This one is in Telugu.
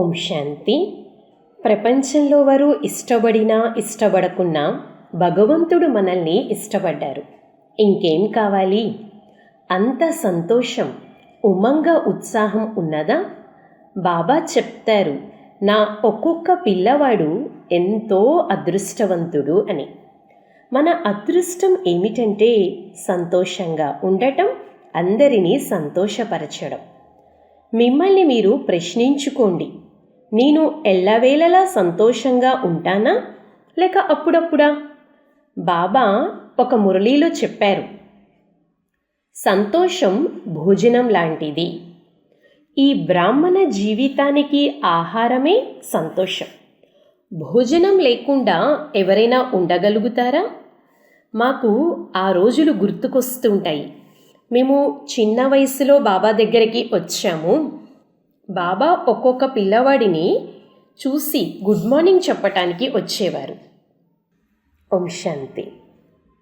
ఓం శాంతి. ప్రపంచంలో వారు ఇష్టపడినా ఇష్టపడకున్నా భగవంతుడు మనల్ని ఇష్టపడ్డారు. ఇంకేం కావాలి? అంత సంతోషం ఉమంగ ఉత్సాహం ఉన్నదా? బాబా చెప్తారు నా ఒక్కొక్క పిల్లవాడు ఎంతో అదృష్టవంతుడు అని. మన అదృష్టం ఏమిటంటే సంతోషంగా ఉండటం అందరినీ సంతోషపరచడం. మిమ్మల్ని మీరు ప్రశ్నించుకోండి. నేను ఎల్లవేళలా సంతోషంగా ఉంటానా? లేక అప్పుడప్పుడా? బాబా ఒక మురళీలో చెప్పారు. సంతోషం భోజనం లాంటిది. ఈ బ్రాహ్మణ జీవితానికి ఆహారమే సంతోషం. భోజనం లేకుండా ఎవరైనా ఉండగలుగుతారా? మాకు ఆ రోజులు గుర్తుకొస్తుంటాయి. మేము చిన్న వయసులో బాబా దగ్గరికి వచ్చాము. బాబా ఒక్కొక్క పిల్లవాడిని చూసి గుడ్ మార్నింగ్ చెప్పటానికి వచ్చేవారు. ఓం శాంతి.